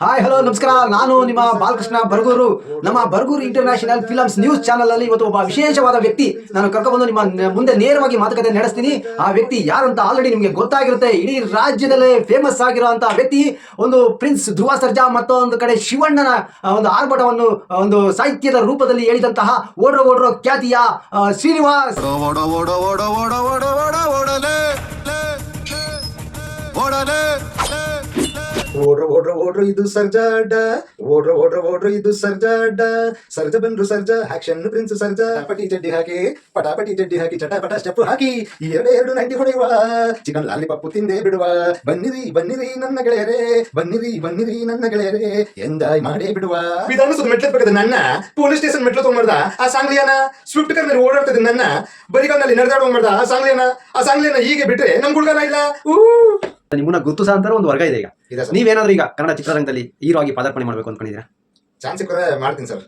Hi hello ನಮಸ್ಕಾರ. ನಾನು ನಿಮ್ಮ ಬಾಲಕೃಷ್ಣ ಬರಗೂರು. ನಮ್ಮ Baraguru international films news channel ಅಲ್ಲಿ ಇವತ್ತು ಒಬ್ಬ ವಿಶೇಷವಾದ ವ್ಯಕ್ತಿ ನಾನು ಕರ್ಕೊಂಡು ನಿಮ್ಮ ಮುಂದೆ ನೇರವಾಗಿ ಮಾತುಕತೆ ನಡೆಸ್ತೀನಿ. ಆ ವ್ಯಕ್ತಿ ಯಾರು ಅಂತ ಆಲ್ರೆಡಿ ನಿಮಗೆ ಗೊತ್ತಾಗಿರುತ್ತೆ. ಇಡೀ ರಾಜ್ಯದಲ್ಲೇ ಫೇಮಸ್ ಆಗಿರುವಂತಹ ವ್ಯಕ್ತಿ, ಒಂದು ಪ್ರಿನ್ಸ್ ಧ್ರುವ ಸರ್ಜಾ ಮತ್ತೊಂದು ಕಡೆ ಶಿವಣ್ಣನ ಒಂದು ಆರ್ಭಟವನ್ನು ಒಂದು ಸಾಹಿತ್ಯದ ರೂಪದಲ್ಲಿ ಹೇಳಿದಂತಹ ಓಡ್ರೋ ಓಡ್ರೋ ಖ್ಯಾತಿಯ ಶ್ರೀನಿವಾಸ್. ಓಡ ಓಡ ಓಡ ಓಡ ಓಡ ಓಡ ಓಡಲೇ. ಓಡ್ರ ಓಡ್ರ ಓಡ್ರ, ಇದು ಸರ್ಜಾಡ ಓಡ್ರ ಓಡ್ರ ಓಡ್ರ, ಇದು ಸರ್ಜಾಡ ಸರ್ಜ ಬಂದ್ರು ಸರ್ಜ, ಆಕ್ಷನ್ ಪ್ರಿನ್ಸ್ ಸರ್ಜ. ಪಟಿ ಚಡ್ಡಿ ಹಾಕಿ, ಪಟಾಪಟಿ ಚಡ್ಡಿ ಹಾಕಿ, ಚಟಾಪಟ ಸ್ಟೆಪ್ ಹಾಕಿ ಎರಡು ಎರಡು ನೈಂಟಿ ಹೊಡೆಯುವ. ಚಿಕನ್ ಲಾಲಿಪಾಪ್ ತಿಂದೇ ಬಿಡುವ. ಬನ್ನಿರಿ ಬನ್ನಿರಿ ನನ್ನ ಗೆಳೆಯರೇ. ಬನ್ನಿರಿ ಬನ್ನಿರಿ ನನ್ನ ಗೆಳೆಯರೇ. ಎಂಜಾಯ್ ಮಾಡೇ ಬಿಡುವ. ವಿಧಾನಸೌಧ ಮೆಟ್ಲು ಬೇಕಾದ ನನ್ನ ಪೊಲೀಸ್ ಸ್ಟೇಷನ್ ಮೆಟ್ಲು ತಗೊಂಡ್ಬಾರ್ದ ಆ ಸಾಂಗ್ಲಿಯಾನ ಸ್ವಿಫ್ಟ್ ಕಾರ್ ಮೇಲೆ ಓಡಾಡ್ತದೆ ನನ್ನ ಬರಿಗಾಲಲ್ಲಿ ನಡೆದಾಡುವ ಮಾಡ್ದ. ಆ ಸಾಂಗ್ಲಿಯಾನ ಆ ಸಾಂಗ್ಲಿಯಾನ ಹೀಗೆ ಬಿಟ್ರೆ ನಮ್ ಹುಡುಗನ ಇಲ್ಲ. ಊ. ನಿಮ್ಮನ್ನ ಗುರುತಿಸ ಅಂತ ಒಂದು ವರ್ಗ ಇದೆ ಈಗ. ಇದೆ ಸರ್. ನೀವೇನಾದ್ರೂ ಈಗ ಕನ್ನಡ ಚಿತ್ರರಂಗದಲ್ಲಿ ಹೀರೋ ಆಗಿ ಪದಾರ್ಪಣೆ ಮಾಡಬೇಕು ಅನ್ಕೊಂಡಿದ್ದೀರಾ ಚಾನ್ಸ್ ಸಿಕ್ಕರೆ ಮಾಡ್ತೀನಿ ಸರ್.